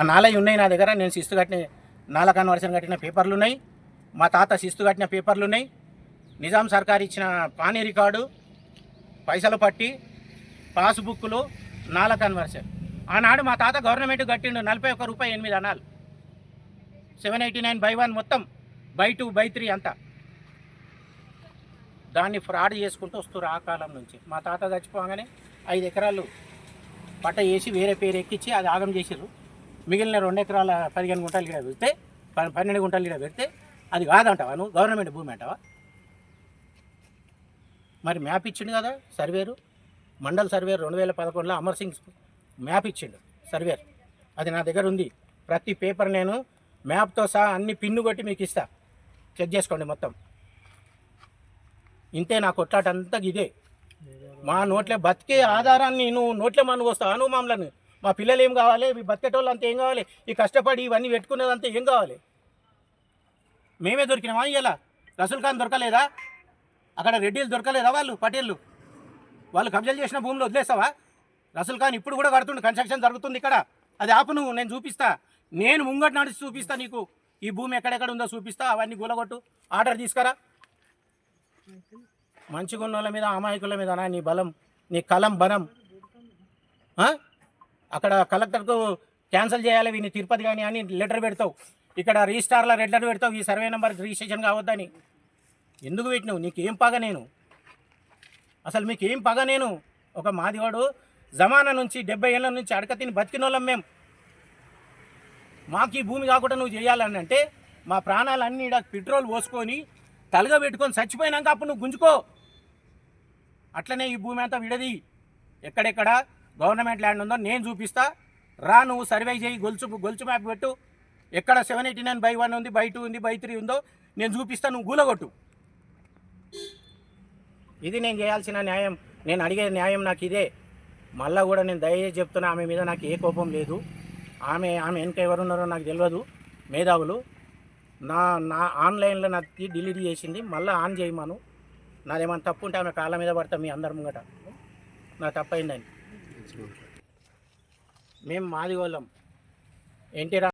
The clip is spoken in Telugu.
ఆ నాలవి ఉన్నాయి నా దగ్గర. నేను శిస్తు కట్టిన నాల కన్వర్షన్ కట్టిన పేపర్లు ఉన్నాయి. మా తాత శిస్తు కట్టిన పేపర్లు ఉన్నాయి. నిజాం సర్కార్ ఇచ్చిన పానీ రికార్డు పైసలు పట్టి పాస్బుక్లు నాల కన్వర్షన్ ఆనాడు మా తాత గవర్నమెంట్ కట్టిండు నలభై ఒక్క రూపాయి ఎనిమిది అనాలు. Seven eighty nine by one మొత్తం బై టూ బై త్రీ అంతా. దాన్ని ఫ్రాడ్ చేసుకుంటూ వస్తారు ఆ కాలం నుంచి. మా తాత చచ్చిపోగానే ఐదు ఎకరాలు పట్ట వేసి వేరే పేరు ఎక్కించి అది ఆగం చేసిర్రు. మిగిలిన రెండు ఎకరాల పదిహేను గుంటలు ఇక్కడ పెడితే ప- పన్నెండు గుంటలు ఇక్కడ పెడితే అది కాదంటావా నువ్వు? గవర్నమెంట్ భూమి అంటావా? మరి మ్యాప్ ఇచ్చిండు కదా సర్వేరు. మండల్ సర్వేర్ రెండు వేల పదకొండులో అమర్ సింగ్ మ్యాప్ ఇచ్చిండు సర్వేర్ అది నా దగ్గర ఉంది. ప్రతి పేపర్ నేను మ్యాప్తో సహా అన్ని పిన్ను కొట్టి మీకు ఇస్తా. చెక్ చేసుకోండి మొత్తం. ఇంతే నా కొట్లాట అంతా ఇదే. మా నోట్లే బతికే ఆధారాన్ని నువ్వు నోట్లే మనుగొస్తావు అను మామలను మా పిల్లలు ఏం కావాలి? మీ బతికేటోళ్ళు అంతా ఏం కావాలి? ఈ కష్టపడి ఇవన్నీ పెట్టుకున్నదంతా ఏం కావాలి? మేమే దొరికినామా ఇలా రసూల్ ఖాన్ దొరకలేదా? అక్కడ రెడ్డిలు దొరకలేదా వాళ్ళు? పటేళ్ళు వాళ్ళు కబ్జాలు చేసిన భూమిలో వదిలేస్తావా రసూల్ ఖాన్ ఇప్పుడు కూడా కడుతుండు కన్స్ట్రక్షన్ జరుగుతుంది ఇక్కడ. అది ఆపు నువ్వు నేను చూపిస్తా. నేను ముంగట నడిచి చూపిస్తా నీకు. ఈ భూమి ఎక్కడెక్కడ ఉందో చూపిస్తా అవన్నీ గూలగొట్టు. ఆర్డర్ తీసుకురా. మంచిగా ఉన్న వాళ్ళ మీద అమాయకుల మీద నా నీ బలం నీ కలం బలం. అక్కడ కలెక్టర్కు క్యాన్సిల్ చేయాలి వీని తిరుపతి కానీ అని లెటర్ పెడతావు. ఇక్కడ రిజిస్టార్లో లెటర్ పెడతావు ఈ సర్వే నెంబర్ రిజిస్ట్రేషన్ కావద్దని. ఎందుకు పెట్టినావు? నీకేం పగ నేను? అసలు మీకు ఏం పగ నేను? ఒక మాదివాడు జమానా నుంచి డెబ్బై ఏళ్ళ నుంచి అడకతిని తిని వాళ్ళం మేము మాకు ఈ భూమి కాకుండా నువ్వు చేయాలని అంటే మా ప్రాణాలన్నీ ఈడ పెట్రోల్ పోసుకొని తలగ పెట్టుకొని చచ్చిపోయినాక అప్పుడు నువ్వు గుంజుకో. అట్లనే ఈ భూమి అంతా విడది ఎక్కడెక్కడ గవర్నమెంట్ ల్యాండ్ ఉందో నేను చూపిస్తా. రా నువ్వు సర్వే చేయి గొలుసు గొలుసు మ్యాప్ పెట్టు. ఎక్కడ seven eighty nine by one ఉంది బై టూ ఉంది బై త్రీ ఉందో నేను చూపిస్తా నువ్వు గూలగొట్టు. ఇది నేను చేయాల్సిన న్యాయం నేను అడిగే న్యాయం నాకు ఇదే. మళ్ళా కూడా నేను దయచేసి చెప్తున్నా ఆమె మీద నాకు ఏ కోపం లేదు. ఆమె ఆమె వెనక ఎవరున్నారో నాకు తెలియదు మేధావులు. నా నా ఆన్లైన్లో నాకు డిలీట్ చేసింది మళ్ళీ ఆన్ చేయమను. నాదేమన్నా తప్పు ఉంటే ఆమె కాళ్ళ మీద పడతా మీ అందరి ముంగట. నా తప్పైందని. మేము మాది వాళ్ళం ఎన్టీ